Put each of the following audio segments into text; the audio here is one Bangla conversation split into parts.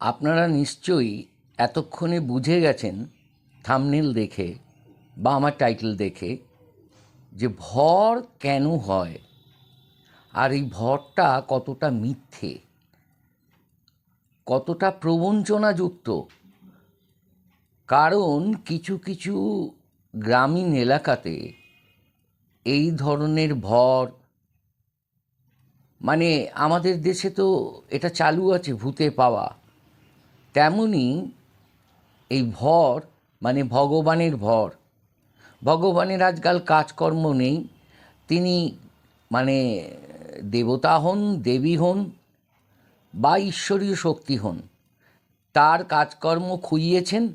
আপনারা নিশ্চয়ই এতক্ষণে বুঝে গেছেন থাম্বনেল দেখে বা আমার টাইটেল দেখে যে ভর কেন হয় আর এই ভরটা কতটা মিথ্যে, কতটা প্রবঞ্চনাযুক্ত। কারণ কিছু কিছু গ্রামীণ এলাকাতে এই ধরনের ভর মানে আমাদের দেশে তো এটা চালু আছে ভূতে পাওয়া। তেমনি এই ভর মানে ভগবানের ভর, ভগবানের আজকাল কাজকর্ম নেই। তিনি মানে দেবতা হন, দেবী হন বা ঈশ্বরীয় শক্তি হন। তার কাজকর্ম খুইয়েছেন,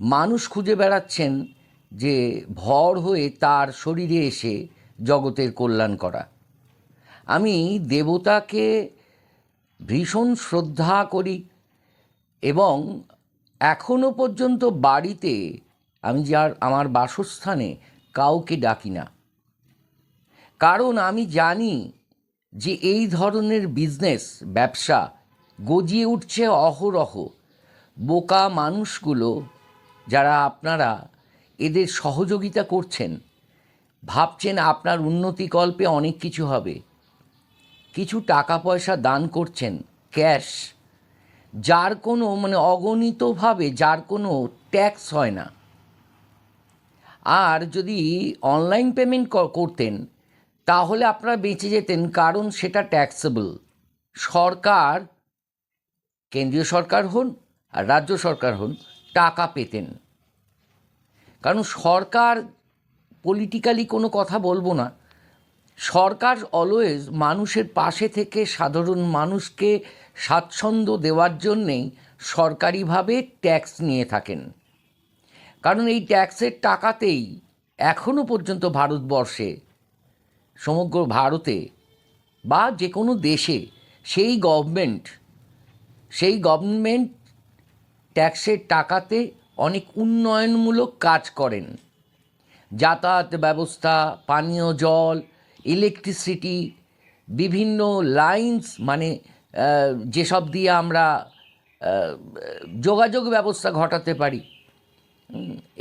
মানুষ খুঁজে বেড়াচ্ছেন যে ভর হয়ে তার শরীরে এসে জগতের কল্যাণ করা। আমি দেবতাকে ভীষণ শ্রদ্ধা করি এবং এখনও পর্যন্ত বাড়িতে আমি যার আমার বাসস্থানে কাউকে ডাকি না। কারণ আমি জানি যে এই ধরনের বিজনেস ব্যবসা গজিয়ে উঠছে অহরহ। বোকা মানুষগুলো যারা আপনারা এদের সহযোগিতা করছেন, ভাবছেন আপনার উন্নতিকল্পে অনেক কিছু হবে। কিছু টাকা পয়সা দান করছেন, ক্যাশ যার কোনো মানে অগণিতভাবে যার কোনো ট্যাক্স হয় না। আর যদি অনলাইন পেমেন্ট করতেন, তাহলে আপনারা বেঁচে যেতেন, কারণ সেটা ট্যাক্সেবল। সরকার, কেন্দ্রীয় সরকার হন আর রাজ্য সরকার হন, টাকা পেতেন। কারণ সরকার পলিটিক্যালি কোনো কথা বলব না। সরকার অলওয়েজ মানুষের পাশে থেকে সাধারণ মানুষকে স্বাচ্ছন্দ্য দেওয়ার জন্যেই সরকারিভাবে ট্যাক্স নিয়ে থাকেন। কারণ এই ট্যাক্সের টাকাতেই এখনও পর্যন্ত ভারতবর্ষে, সমগ্র ভারতে বা যে কোনো দেশে সেই গভর্নমেন্ট সেই গভর্নমেন্ট ট্যাক্সের টাকাতে অনেক উন্নয়নমূলক কাজ করেন। যাতায়াত ব্যবস্থা, পানীয় জল ইলেকট্রিসিটি বিভিন্ন লাইন্স মানে যেসব দিয়ে আমরা যোগাযোগ ব্যবস্থা ঘটাতে পারি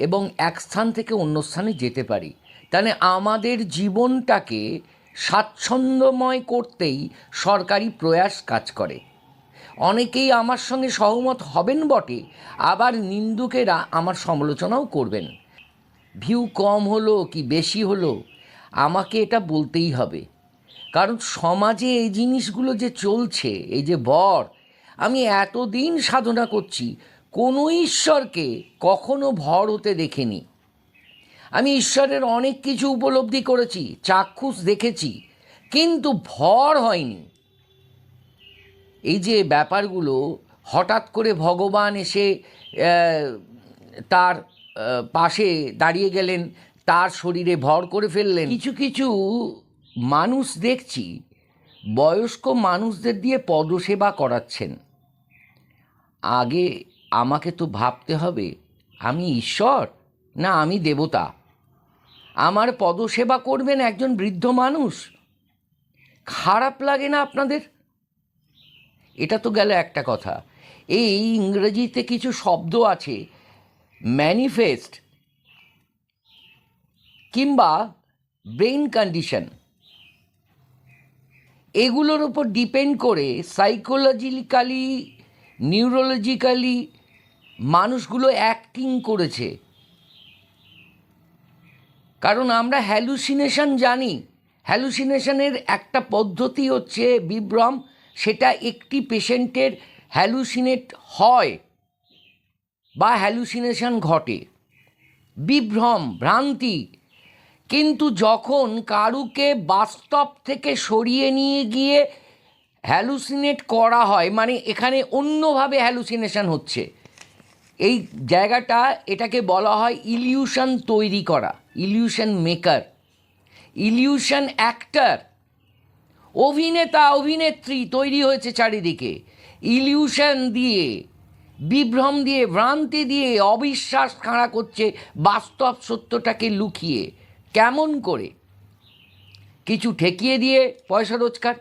এবং এক স্থান থেকে অন্য স্থানে যেতে পারি। তাহলে আমাদের জীবনটাকে স্বাচ্ছন্দ্যময় করতেই সরকারি প্রয়াস কাজ করে। অনেকেই আমার সঙ্গে সহমত হবেন বটে, আবার নিন্দুকেরা আমার সমালোচনাও করবেন। ভিউ কম হলো কি বেশি হলো? আমাকে এটা বলতেই হবে। কারণ সমাজে এই জিনিসগুলো যে চলছে, এই যে বর, আমি এতদিন সাধনা করছি, কোনো ঈশ্বরকে কখনো ভর হতে দেখিনি। আমি ঈশ্বরের অনেক কিছু উপলব্ধি করেছি, চাক্ষুষ দেখেছি, কিন্তু ভর হয়নি। এই যে ব্যাপারগুলো, হঠাৎ করে ভগবান এসে তার পাশে দাঁড়িয়ে গেলেন তার শরীরে ভর করে ফেললেন। কিছু কিছু মানুষ দেখছি, বয়স্ক মানুষদের দিয়ে পদসেবা করাচ্ছেন। আগে আমাকে তো ভাবতে হবে, আমি ঈশ্বর না আমি দেবতা? আমার পদসেবা করবেন একজন বৃদ্ধ মানুষ? খারাপ লাগে না আপনাদের? এটা তো গেল একটা কথা। এই ইংরেজিতে কিছু শব্দ আছে ম্যানিফেস্ট কিংবা ব্রেন কন্ডিশন এগুলোর উপর ডিপেন্ড করে সাইকোলজিক্যালি নিউরোলজিক্যালি মানুষগুলো অ্যাক্টিং করেছে। কারণ আমরা হ্যালুসিনেশন জানি। হ্যালুসিনেশনের একটা পদ্ধতি হচ্ছে বিভ্রম, সেটা একটি পেশেন্টের হ্যালুসিনেট হয় বা হ্যালুসিনেশন ঘটে। বিভ্রম, ভ্রান্তি কিন্তু যখন কারুকে বাস্তব থেকে সরিয়ে নিয়ে গিয়ে হ্যালুসিনেট করা হয় মানে এখানে অন্যভাবে হ্যালুসিনেশন হচ্ছে, এই জায়গাটা এটাকে বলা হয় ইলিউশন তৈরি করা ইলিউশন মেকার ইলিউশন অ্যাক্টর অভিনেতা, অভিনেত্রী তৈরি হয়েছে চারিদিকে ইলিউশন দিয়ে, বিভ্রম দিয়ে, ভ্রান্তি দিয়ে, অবিশ্বাস খাড়া করছে, বাস্তব সত্যটাকে লুকিয়ে। কেমন করে কিছু ঠেকিয়ে দিয়ে পয়সা রোজগার?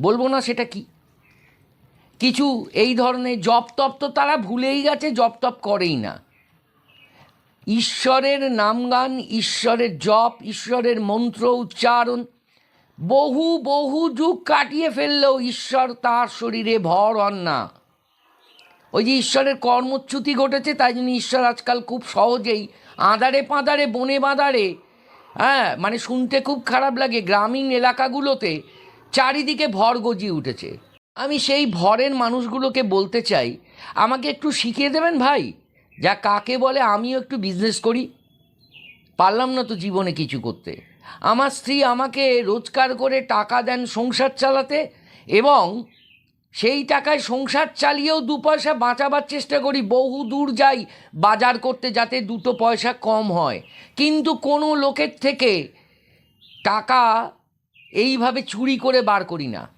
বলব না সেটা কি? কিছু এই ধরনের জপ তপ তো তারা ভুলেই গেছে, জপ তপ করেই না। ঈশ্বরের নামগান ঈশ্বরের জপ, ঈশ্বরের মন্ত্র উচ্চারণ, বহু বহু যুগ কাটিয়ে ফেললেও ঈশ্বর তার শরীরে ভর হন না। ওই যে ঈশ্বরের কর্মচ্যুতি ঘটেছে, তাই জন্য ঈশ্বর আজকাল খুব সহজেই আঁদারে পাঁদারে বনে বাঁধারে। হ্যাঁ মানে শুনতে খুব খারাপ লাগে। গ্রামীণ এলাকাগুলোতে চারিদিকে ভর গজিয়ে উঠেছে। আমি সেই ভরের মানুষগুলোকে বলতে চাই, আমাকে একটু শিখিয়ে দেবেন ভাই? যা কাকে বলে আমিও একটু বিজনেস করি। পারলাম না তো জীবনে কিছু করতে। আমার স্ত্রী আমাকে রোজগার করে টাকা দেন সংসার চালাতে এবং সেই টাকায় সংসার চালিয়েও দু পয়সা বাঁচাবার চেষ্টা করি। বহু দূর যাই বাজার করতে যাতে দুটো পয়সা কম হয়। কিন্তু কোনো লোকের থেকে টাকা এইভাবে চুরি করে বার করি না।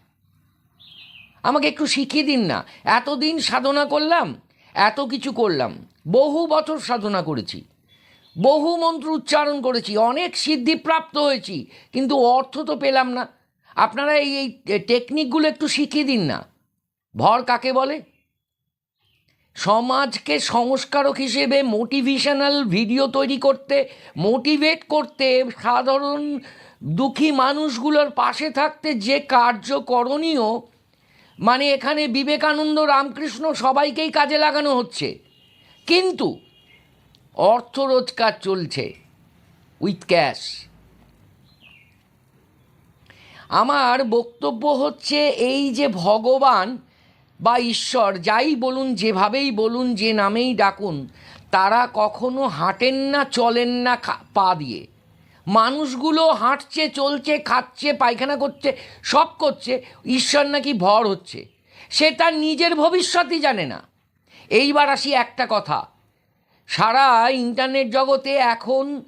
আমাকে একটু শিখিয়ে দিন না। এতদিন সাধনা করলাম, এত কিছু করলাম। বহু বছর সাধনা করেছি। বহু মন্ত্র উচ্চারণ করেছি, অনেক সিদ্ধি প্রাপ্ত হয়েছি, কিন্তু অর্থ তো পেলাম না। আপনারা এই টেকনিকগুলো একটু শিখিয়ে দিন না। ভর কাকে বলে? সমাজকে সংস্কারক হিসেবে মোটিভেশনাল ভিডিও তৈরি করতে মোটিভেট করতে, সাধারণ দুঃখী মানুষগুলোর পাশে থাকতে যে কার্য করণীয় মানে এখানে বিবেকানন্দ, রামকৃষ্ণ সবাইকেই কাজে লাগানো হচ্ছে। কিন্তু অর্থ রোজগার চলছে উইথ ক্যাশ আমার বক্তব্য হচ্ছে এই যে ভগবান বা ঈশ্বর, যাই বলুন, যেভাবেই বলুন, যে নামেই ডাকুন, তারা কখনো হাঁটেন না, চলেন না পা দিয়ে। মানুষগুলো হাঁটছে, চলছে, খাচ্ছে, পায়খানা করছে, সব করছে, ঈশ্বর নাকি ভর হচ্ছে। সে তার নিজের ভবিষ্যতই জানে না। এইবার আসি একটা কথা। সারা ইন্টারনেট জগতে এখন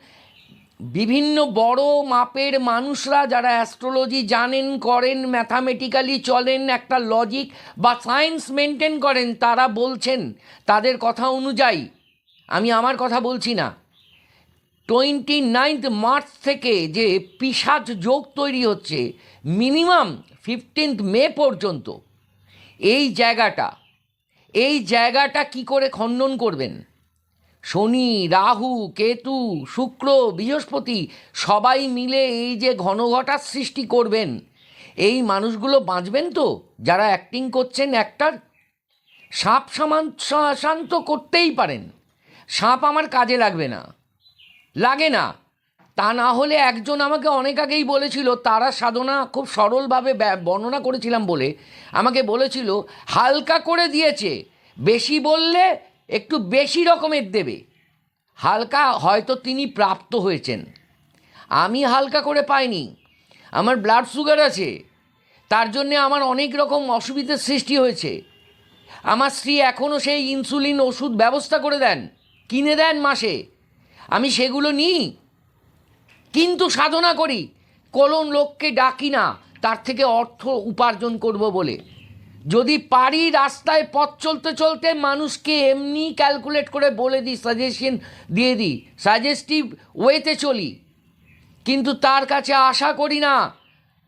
বিভিন্ন বড় মাপের মানুষরা যারা অ্যাস্ট্রোলজি জানেন, করেন ম্যাথামেটিক্যালি চলেন, একটা লজিক বা সায়েন্স মেনটেন করেন, তারা বলছেন, তাদের কথা অনুযায়ী। আমি আমার কথা বলছি না। টোয়েন্টি নাইন্থ মার্চ থেকে যে পিসাজ যোগ তৈরি হচ্ছে মিনিমাম ফিফটিন্থ মে পর্যন্ত। এই জায়গাটা এই জায়গাটা কি করে খণ্ডন করবেন? শনি, রাহু, কেতু, শুক্র, বৃহস্পতি সবাই মিলে এই যে ঘনঘটার সৃষ্টি করবেন, এই মানুষগুলো বাঁচবেন তো? যারা অ্যাক্টিং করছেন একটার সাপ সামান, শান্ত করতেই পারেন। সাপ আমার কাজে লাগবে না। লাগে না। তা না হলে একজন আমাকে অনেক আগেই বলেছিল, তারা সাধনা খুব সরলভাবে বর্ণনা করেছিলাম বলে, আমাকে বলেছিল, হালকা করে দিয়েছে, বেশি বললে একটু বেশি রকমের দেবে। হালকা হয়তো তিনি প্রাপ্ত হয়েছেন। আমি হালকা করে পাইনি। আমার ব্লাড সুগার আছে। তার জন্যে আমার অনেক রকম অসুবিধার সৃষ্টি হয়েছে। আমার স্ত্রী এখনও সেই ইনসুলিন ওষুধ ব্যবস্থা করে দেন। কিনে দেন মাসে। আমি সেগুলো নিই। কিন্তু সাধনা করি। কোন লোককে ডাকি না। তার থেকে অর্থ উপার্জন করব বলে। যদি পারি রাস্তায় পথ চলতে চলতে মানুষকে এমনি ক্যালকুলেট করে বলে দিই সাজেশন দিয়ে দিই সাজেস্টিভ ওয়েতে চলি। কিন্তু তার কাছে আশা করি না।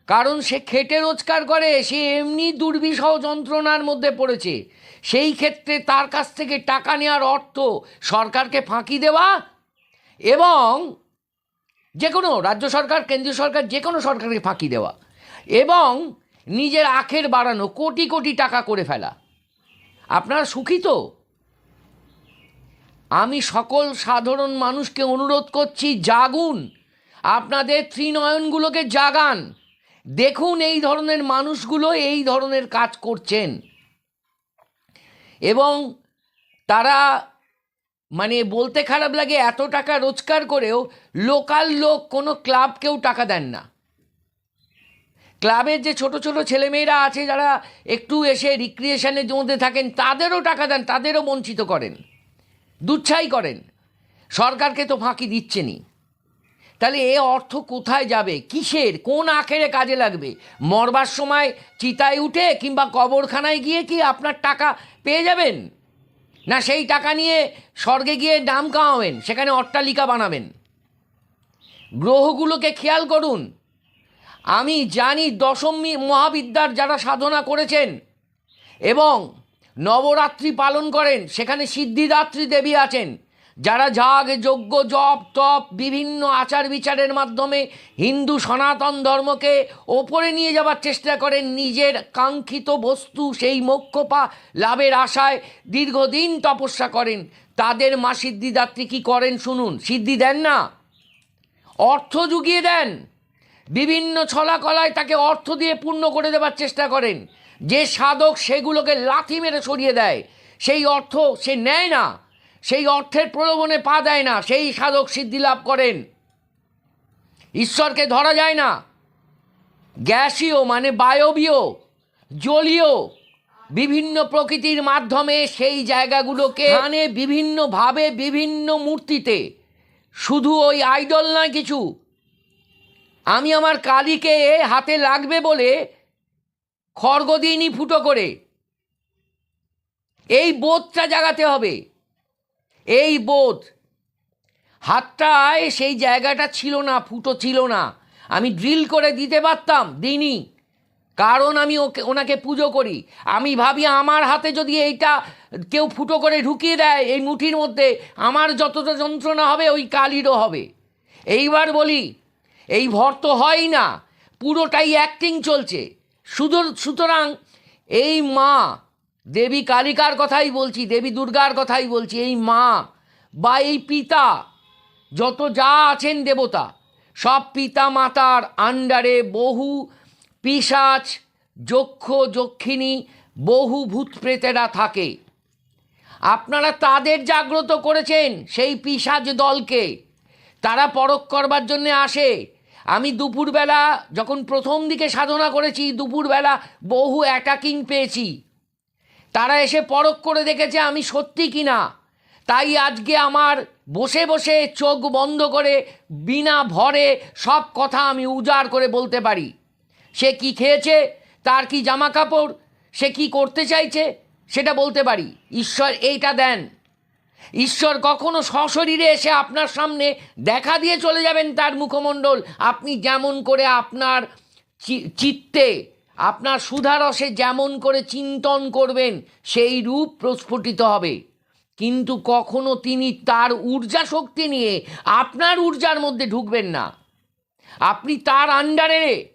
কারণ সে খেটে রোজগার করে, সে এমনি দুর্বিষহ যন্ত্রণার মধ্যে পড়েছে। সেই ক্ষেত্রে তার কাছ থেকে টাকা নেওয়ার অর্থ সরকারকে ফাঁকি দেওয়া এবং যে কোনো রাজ্য সরকার, কেন্দ্রীয় সরকার যে কোনো সরকারকে ফাঁকি দেওয়া। এবং নিজের আখের বাড়ানো কোটি কোটি টাকা করে ফেলা। আপনারা সুখী তো? আমি সকল সাধারণ মানুষকে অনুরোধ করছি, জাগুন। আপনাদের ত্রিনয়নগুলোকে জাগান। দেখুন এই ধরনের মানুষগুলো এই ধরনের কাজ করছেন। এবং তারা মানে বলতে খারাপ লাগে, এত টাকা রোজগার করেও লোকাল লোক কোনো ক্লাবকেও টাকা দেন না। ক্লাবের যে ছোট ছোট ছেলেমেয়েরা আছে, যারা একটু এসে রিক্রিয়েশনের মধ্যে থাকেন, তাদেরও টাকা দেন, তাদেরও বঞ্চিত করেন, দুচ্ছাই করেন। সরকারকে তো ফাঁকি দিচ্ছেনই। তাহলে এ অর্থ কোথায় যাবে? কিসের? কোন আখেরে কাজে লাগবে? মরবার সময় চিতায় উঠে কিংবা কবরখানায় গিয়ে কি আপনার টাকা পেয়ে যাবেন? না সেই টাকা নিয়ে স্বর্গে গিয়ে নাম কামাবেন, সেখানে অট্টালিকা বানাবেন? গ্রহগুলোকে খেয়াল করুন। আমি জানি দশম মহাবিদ্যার যারা সাধনা করেছেন এবং নবরাত্রি পালন করেন, সেখানে সিদ্ধিদাত্রী দেবী আছেন, যারা যাগ, যজ্ঞ, জপ, তপ, বিভিন্ন আচার বিচারের মাধ্যমে হিন্দু সনাতন ধর্মকে ওপরে নিয়ে যাওয়ার চেষ্টা করেন। নিজের কাঙ্ক্ষিত বস্তু সেই মোক্ষপা লাভের আশায় দীর্ঘদিন তপস্যা করেন। তাদের মা সিদ্ধিদাত্রী কী করেন শুনুন। সিদ্ধি দেন না? অর্থ জুগিয়ে দেন। বিভিন্ন ছলাকলায় তাকে অর্থ দিয়ে পূর্ণ করে দেওয়ার চেষ্টা করেন। যে সাধক সেগুলোকে লাথি মেরে সরিয়ে দেয়, সেই অর্থ সে নেয় না। সেই অর্থের প্রলোভনে পা দেয় না, সেই সাধক সিদ্ধি লাভ করেন। ঈশ্বরকে ধরা যায় না। গ্যাসীয় মানে বায়বীয়, জলীয়, বিভিন্ন প্রকৃতির মাধ্যমে সেই জায়গাগুলোকে মানে বিভিন্নভাবে বিভিন্ন মূর্তিতে শুধু ওই আইডল নয় কিছু আমি আমার কালীকে হাতে লাগবে বলে খড়গ দিইনি ফুটো করে, এই বোধটা জাগাতে হবে, এই বোধ। হাতটায় সেই জায়গাটা ছিল না, ফুটো ছিল না। আমি ড্রিল করে দিতে পারতাম, দিইনি। কারণ আমি ওকে, ওনাকে পুজো করি। আমি ভাবি আমার হাতে যদি এইটা কেউ ফুটো করে ঢুকিয়ে দেয় এই মুঠির মধ্যে, আমার যতটা যন্ত্রণা হবে ওই কালিরও হবে। এইবার বলি এই ভর তো হয়ই না, পুরোটাই অ্যাক্টিং চলছে। শুধু সুতরাং এই মা, দেবী কালিকার কথাই বলছি, দেবী দুর্গার কথাই বলছি, এই মা বা এই পিতা, যত যা আছেন দেবতা, সব পিতা মাতার আন্ডারে বহু পিসাচ, যক্ষ, যক্ষিণী, বহু ভূত প্রেতেরা থাকে। আপনারা তাদের জাগ্রত করেছেন সেই পিসাজ দলকে। তারা পরখ করবার জন্য আসে। আমি দুপুরবেলা যখন প্রথম দিকে সাধনা করেছি, দুপুরবেলা বহু অ্যাটাকিং পেয়েছি। তারা এসে পরখ করে দেখেছে আমি সত্যি কি না তাই আজকে আমার বসে বসে চোখ বন্ধ করে, বিনা ভরে সব কথা আমি উজাড় করে বলতে পারি। সে কি খেয়েছে? তার কি জামা কাপড় সে কি করতে চাইছে? সেটা বলতে পারি। ঈশ্বর, এইটা দেন। ঈশ্বর কখনো সশরীরে এসে আপনার সামনে দেখা দিয়ে চলে যাবেন তার মুখমণ্ডল। আপনি যেমন করে আপনার চিত্তে, আপনার সুধারসে যেমন করে চিন্তন করবেন, সেই রূপ প্রস্ফুটিত হবে। কিন্তু কখনো তিনি তার ঊর্জা শক্তি নিয়ে আপনার ঊর্জার মধ্যে ঢুকবেন না। আপনি তার আন্ডারে,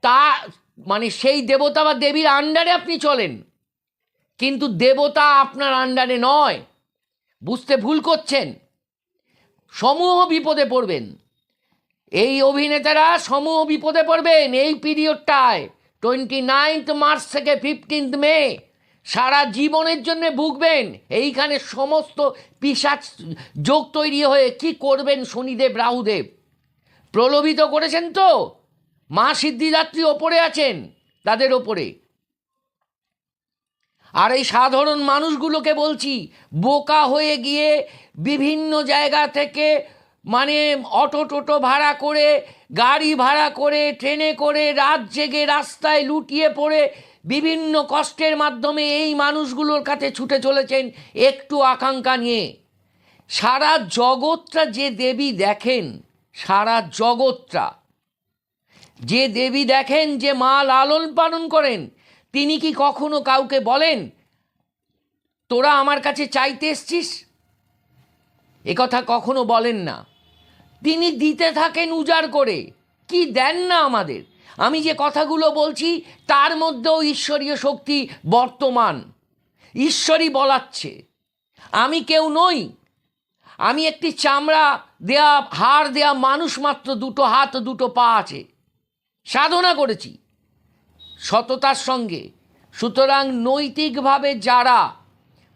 তা মানে সেই দেবতা বা দেবীর আন্ডারে আপনি চলেন। কিন্তু দেবতা আপনার আন্ডারে নয়। বুঝতে ভুল করছেন। সমূহ বিপদে পড়বেন। এই অভিনেতারা সমূহ বিপদে পড়বেন এই পিরিয়ডটায়। টোয়েন্টি নাইনথ মার্চ থেকে ফিফটিন্থ মে সারা জীবনের জন্য ভুগবেন। এইখানে সমস্ত পিসাচ যোগ তৈরি হয়ে কি করবেন শনিদেব, রাহুদেব? প্রলোভিত করেছেন তো? মা সিদ্ধিদাত্রী ওপরে আছেন তাদের ওপরে। আর এই সাধারণ মানুষগুলোকে বলছি, বোকা হয়ে গিয়ে বিভিন্ন জায়গা থেকে মানে অটো টোটো ভাড়া করে, গাড়ি ভাড়া করে, ট্রেনে করে, রাত জেগে রাস্তায় লুটিয়ে পড়ে বিভিন্ন কষ্টের মাধ্যমে এই মানুষগুলোর কাছে ছুটে চলেছেন একটু আকাঙ্ক্ষা নিয়ে। সারা জগৎটা যে দেবী দেখেন, সারা জগৎটা। যে দেবী দেখেন যে মা লালন পালন করেন তিনি কি কখনো কাউকে বলেন, তোরা আমার কাছে চাইতে এসছিস? কথা কখনো বলেন না। তিনি দিতে থাকেন উজাড় করে। কি দেন না আমাদের? আমি যে কথাগুলো বলছি, তার মধ্যেও ঈশ্বরীয় শক্তি বর্তমান। ঈশ্বরই বলাচ্ছে। আমি কেউ নই। আমি একটি চামড়া দেয়া, হাড় দেয়া মানুষ মাত্র, দুটো হাত, দুটো পা আছে। সাধনা করেছি। সততার সঙ্গে। সুতরাং নৈতিকভাবে যারা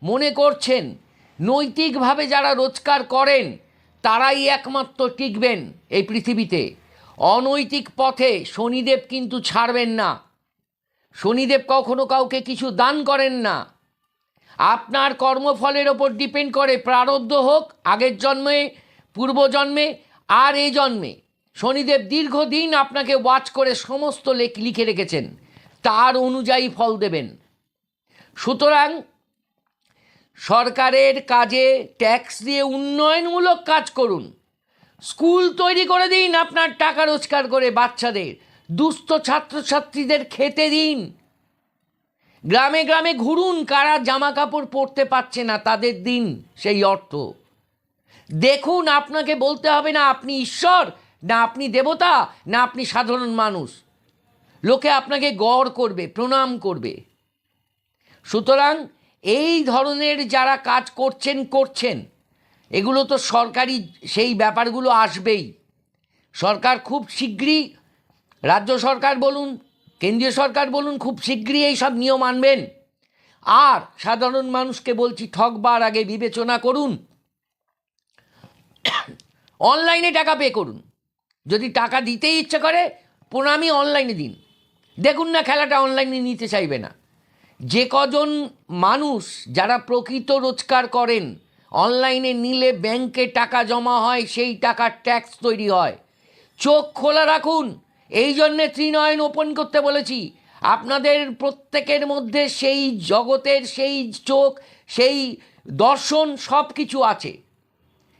মনে করছেন, নৈতিকভাবে যারা রোজগার করেন, তারাই একমাত্র টিকবেন এই পৃথিবীতে। অনৈতিক পথে শনিদেব কিন্তু ছাড়বেন না। শনিদেব কখনো কাউকে কিছু দান করেন না। আপনার কর্মফলের ওপর ডিপেন্ড করে, প্রারব্ধ হোক, আগের জন্মে পূর্বজন্মে আর এই জন্মে। শনিদেব দীর্ঘদিন আপনাকে ওয়াচ করে সমস্ত লেখ, লিখে রেখেছেন। তার অনুযায়ী ফল দেবেন। সুতরাং সরকারের কাজে ট্যাক্স দিয়ে উন্নয়নমূলক কাজ করুন। স্কুল তৈরি করে দিন আপনার টাকা রোজগার করে বাচ্চাদের। দুস্থ ছাত্রছাত্রীদের খেতে দিন। গ্রামে গ্রামে ঘুরুন, কারা জামা কাপড় পরতে পারছে না তাদের দিন, সেই অর্থ। দেখুন, আপনাকে বলতে হবে না আপনি ঈশ্বর, না আপনি দেবতা, না আপনি সাধারণ মানুষ। লোকে আপনাকে গড় করবে, প্রণাম করবে। সুতরাং এই ধরনের যারা কাজ করছেন করছেন, এগুলো তো সরকারি সেই ব্যাপারগুলো আসবেই। সরকার খুব শীঘ্রই রাজ্য সরকার বলুন, কেন্দ্রীয় সরকার বলুন, খুব শীঘ্রই এই সব নিয়ম আনবেন। আর সাধারণ মানুষকে বলছি ঠকবার আগে বিবেচনা করুন। অনলাইনে টাকা পে করুন। যদি টাকা দিতেই ইচ্ছে করে প্রণামী অনলাইনে দিন। দেখুন না, খেলাটা অনলাইনে নিতে চাইবে না। যে কজন মানুষ যারা প্রকৃত রোজগার করেন অনলাইনে নিলে ব্যাংকে টাকা জমা হয়, সেই টাকার ট্যাক্স তৈরি হয়। চোখ খোলা রাখুন। এই জন্যে ত্রিনয়ন ওপেন করতে বলেছি। আপনাদের প্রত্যেকের মধ্যে সেই জগতের, সেই চোখ, সেই দর্শন সব কিছু আছে।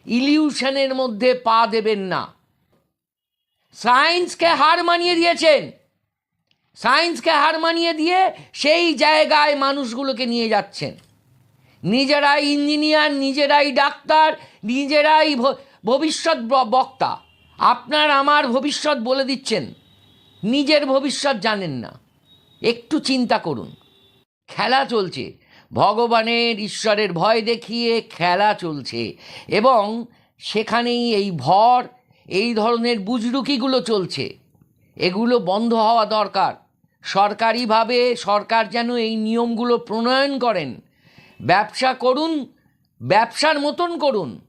ইলিউশনের মধ্যে পা দেবেন না। সায়েন্সকে হার মানিয়ে দিয়েছেন। সায়েন্সকে হার মানিয়ে দিয়ে সেই জায়গায় মানুষগুলোকে নিয়ে যাচ্ছেন। নিজেরাই ইঞ্জিনিয়ার, নিজেরাই ডাক্তার, নিজেরাই ভবিষ্যৎ বক্তা। আপনার আমার ভবিষ্যৎ বলে দিচ্ছেন। নিজের ভবিষ্যৎ জানেন না। একটু চিন্তা করুন। খেলা চলছে। ভগবানের ঈশ্বরের ভয় দেখিয়ে খেলা চলছে এবং সেখানেই এই ভর, এই ধরনের বুজরুকিগুলো চলছে। এগুলো বন্ধ হওয়া দরকার। সরকারিভাবে সরকার যেন এই নিয়মগুলো প্রণয়ন করেন। ব্যবসা করুন, ব্যবসার মতন করুন।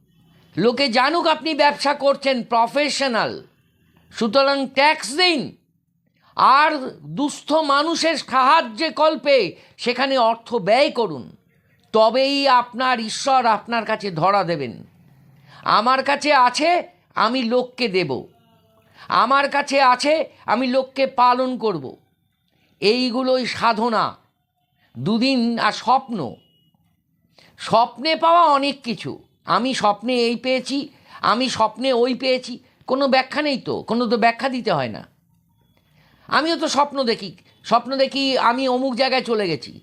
লোকে জানুক আপনি ব্যবসা করছেন প্রফেশনাল সুতরাং ট্যাক্স দিন। আর দুস্থ মানুষের সাহায্যে কল্পে সেখানে অর্থ ব্যয় করুন। তবেই আপনার ঈশ্বর আপনার কাছে ধরা দেবেন। আমার কাছে আছে, আমি লোককে দেব। আমার কাছে আছে, আমি লোককে পালন করব। এইগুলোই সাধনা, দুদিন আর স্বপ্ন। স্বপ্নে পাওয়া অনেক কিছু। আমি স্বপ্নে এই পেয়েছি, আমি স্বপ্নে ওই পেয়েছি। কোনো ব্যাখ্যা নেই তো, কোনো তো ব্যাখ্যা দিতে হয় না। আমিও তো স্বপ্ন দেখি স্বপ্ন দেখি আমি অমুক জায়গায় চলে গেছি।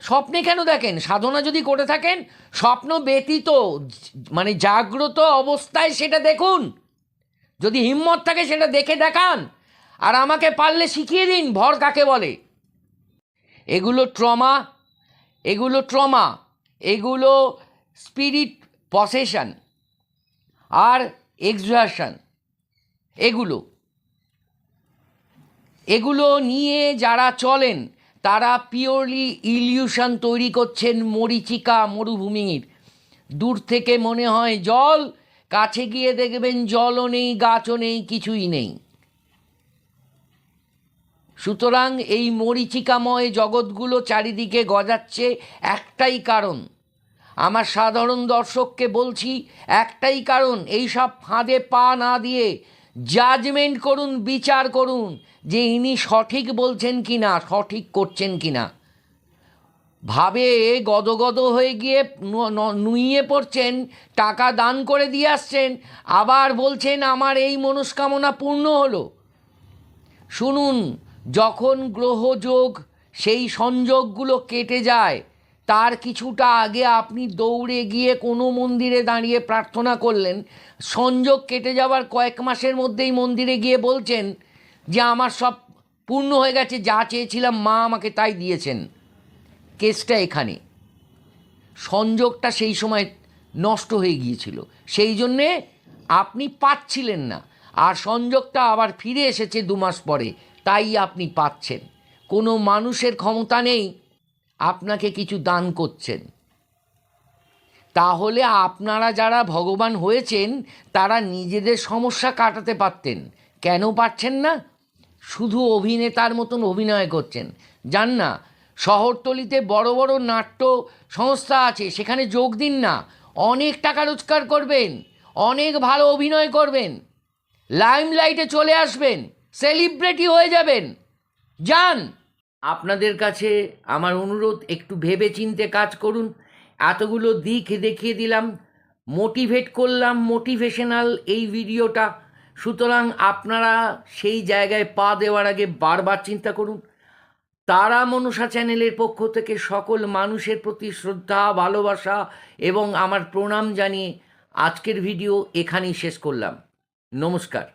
স্বপ্নে কেন দেখেন? সাধনা যদি করে থাকেন, স্বপ্ন ব্যতীত মানে জাগ্রত অবস্থায় সেটা দেখুন। যদি হিম্মত থাকে সেটা দেখে দেখান। আর আমাকে পারলে শিখিয়ে দিন, ভর কাকে বলে। এগুলো ট্রমা এগুলো ট্রমা, এগুলো স্পিরিট পসেশন আর এক্সভার্সন এগুলো। এগুলো নিয়ে যারা চলেন, তারা পিওরলি ইলিউশন তৈরি করছেন মরিচিকা মরুভূমির। দূর থেকে মনে হয় জল কাছে গিয়ে দেখবেন জলও নেই, গাছও নেই, কিছুই নেই। সুতরাং এই মরিচিকাময় জগৎগুলো চারিদিকে গজাচ্ছে একটাই কারণ। আমার সাধারণ দর্শককে বলছি, একটাই কারণ এই সব ফাঁদে পা না দিয়ে জাজমেন্ট করুন, বিচার করুন যে ইনি সঠিক বলছেন কি না সঠিক করছেন কি না ভাবে গদগদ হয়ে গিয়ে নুইয়ে পড়ছেন, টাকা দান করে দিয়ে আসছেন, আবার বলছেন, আমার এই মনস্কামনা পূর্ণ হলো। শুনুন, যখন গ্রহযোগ সেই সংযোগগুলো কেটে যায়, তার কিছুটা আগে আপনি দৌড়ে গিয়ে কোনো মন্দিরে দাঁড়িয়ে প্রার্থনা করলেন, সংযোগ কেটে যাওয়ার কয়েক মাসের মধ্যেই মন্দিরে গিয়ে বলছেন যে, আমার সব পূর্ণ হয়ে গেছে, যা চেয়েছিলাম মা আমাকে তাই দিয়েছেন। কেসটা এখানে। সংযোগটা সেই সময় নষ্ট হয়ে গিয়েছিল। সেই জন্যে আপনি পাচ্ছিলেন না। আর সংযোগটা আবার ফিরে এসেছে দু মাস পরে, তাই আপনি পাচ্ছেন। কোনো মানুষের ক্ষমতা নেই, আপনাকে কিছু দান করছেন। তাহলে আপনারা যারা ভগবান হয়েছেন, তারা নিজেদের সমস্যা কাটাতে পারতেন। কেন পারছেন না? শুধু অভিনেতার মতন অভিনয় করছেন। জান না শহরতলিতে বড় বড় নাট্য সংস্থা আছে, সেখানে যোগ দিন না। অনেক টাকা রোজগার করবেন, অনেক ভালো অভিনয় করবেন। লাইমলাইটে চলে আসবেন, সেলিব্রিটি হয়ে যাবেন। যান। আপনাদের কাছে আমার অনুরোধ, একটু ভেবে চিনতে কাজ করুন। এতগুলো দিক দেখিয়ে দিলাম, মোটিভেট করলাম মোটিভেশনাল এই ভিডিওটা। সুতরাং আপনারা সেই জায়গায় পা দেওয়ার আগে বারবার চিন্তা করুন। তারা মনসা চ্যানেলের পক্ষ থেকে সকল মানুষের প্রতি শ্রদ্ধা, ভালোবাসা এবং আমার প্রণাম জানিয়ে আজকের ভিডিও এখানেই শেষ করলাম। নমস্কার।